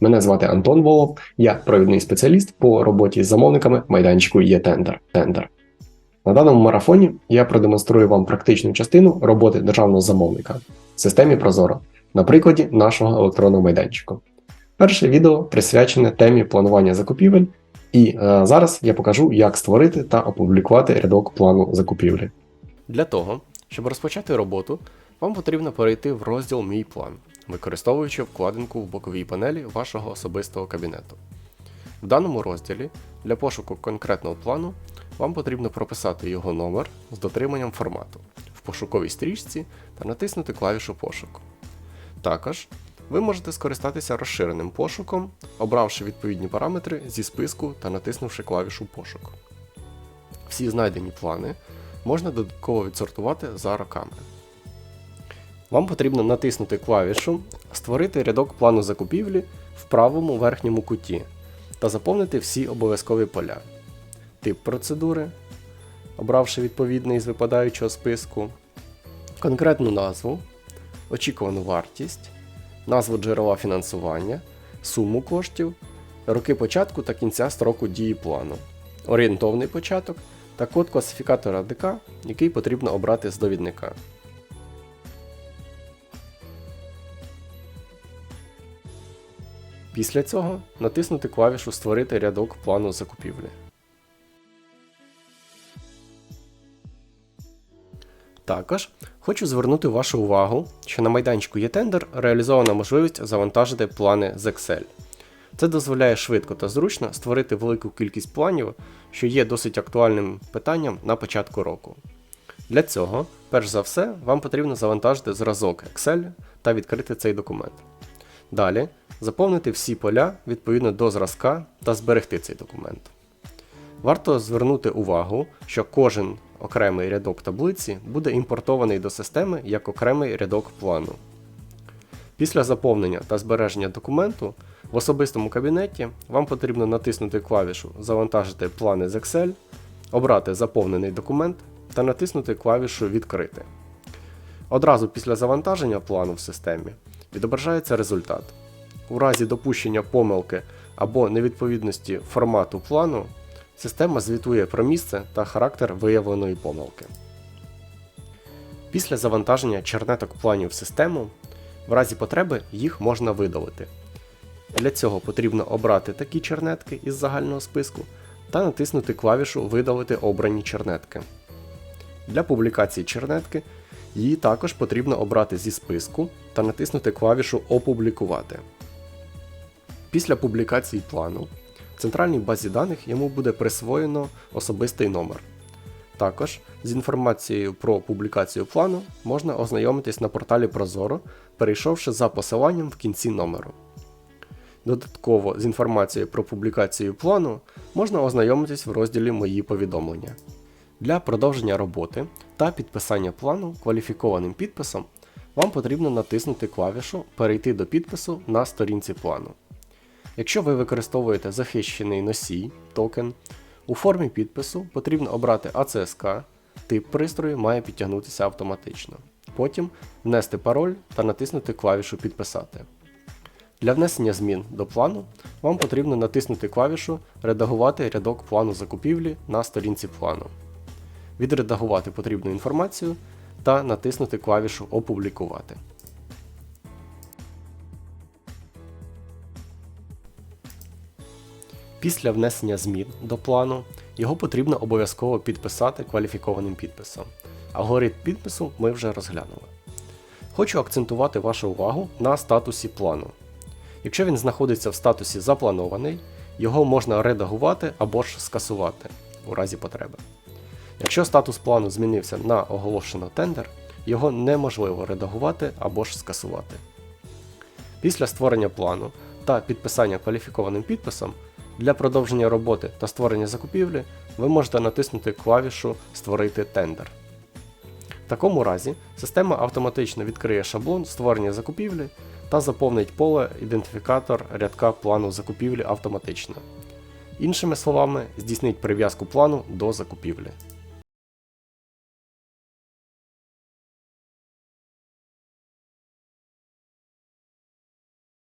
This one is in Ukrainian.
Мене звати Антон Волов, я провідний спеціаліст по роботі з замовниками майданчику «Є-тендер». Тендер. На даному марафоні я продемонструю вам практичну частину роботи державного замовника в системі Прозоро на прикладі нашого електронного майданчику. Перше відео присвячене темі планування закупівель, і е, зараз я покажу, як створити та опублікувати рядок плану закупівлі. Для того, щоб розпочати роботу, вам потрібно перейти в розділ Мій план, використовуючи вкладинку в боковій панелі вашого особистого кабінету. В даному розділі для пошуку конкретного плану вам потрібно прописати його номер з дотриманням формату в пошуковій стрічці та натиснути клавішу пошуку. Також ви можете скористатися розширеним пошуком, обравши відповідні параметри зі списку та натиснувши клавішу пошук. Всі знайдені плани можна додатково відсортувати за роками. Вам потрібно натиснути клавішу Створити рядок плану закупівлі в правому верхньому куті та заповнити всі обов'язкові поля. Тип процедури, обравши відповідний з випадаючого списку, конкретну назву, очікувану вартість, назву джерела фінансування, суму коштів, роки початку та кінця строку дії плану, орієнтовний початок та код класифікатора ДК, який потрібно обрати з довідника. Після цього натиснути клавішу Створити рядок плану закупівлі. Також хочу звернути вашу увагу, що на майданчику «Є-тендер» реалізована можливість завантажити плани з Excel. Це дозволяє швидко та зручно створити велику кількість планів, що є досить актуальним питанням на початку року. Для цього, перш за все, вам потрібно завантажити зразок Excel та відкрити цей документ. Далі заповнити всі поля відповідно до зразка та зберегти цей документ. Варто звернути увагу, що кожен окремий рядок таблиці буде імпортований до системи як окремий рядок плану. Після заповнення та збереження документу в особистому кабінеті вам потрібно натиснути клавішу Завантажити плани з Excel, обрати заповнений документ та натиснути клавішу Відкрити. Одразу після завантаження плану в системі відображається результат. У разі допущення помилки або невідповідності формату плану, система звітує про місце та характер виявленої помилки. Після завантаження чернеток планів в систему, в разі потреби їх можна видалити. Для цього потрібно обрати такі чернетки із загального списку та натиснути клавішу Видалити обрані чернетки. Для публікації чернетки її також потрібно обрати зі списку та натиснути клавішу Опублікувати. Після публікації плану в центральній базі даних йому буде присвоєно особистий номер. Також з інформацією про публікацію плану можна ознайомитись на порталі Прозоро, перейшовши за посиланням в кінці номеру. Додатково з інформацією про публікацію плану можна ознайомитись в розділі Мої повідомлення. Для продовження роботи та підписання плану кваліфікованим підписом вам потрібно натиснути клавішу Перейти до підпису на сторінці плану. Якщо ви використовуєте захищений носій токен, у формі підпису потрібно обрати АЦСК, тип пристрою має підтягнутися автоматично. Потім внести пароль та натиснути клавішу Підписати. Для внесення змін до плану вам потрібно натиснути клавішу Редагувати рядок плану закупівлі на сторінці плану, відредагувати потрібну інформацію та натиснути клавішу Опублікувати. Після внесення змін до плану його потрібно обов'язково підписати кваліфікованим підписом. Алгоритм підпису ми вже розглянули. Хочу акцентувати вашу увагу на статусі плану. Якщо він знаходиться в статусі Запланований, його можна редагувати або ж скасувати у разі потреби. Якщо статус плану змінився на оголошено тендер, його неможливо редагувати або ж скасувати. Після створення плану та підписання кваліфікованим підписом для продовження роботи та створення закупівлі ви можете натиснути клавішу Створити тендер. В такому разі система автоматично відкриє шаблон створення закупівлі та заповнить поле ідентифікатор рядка плану закупівлі автоматично. Іншими словами, здійснить прив'язку плану до закупівлі.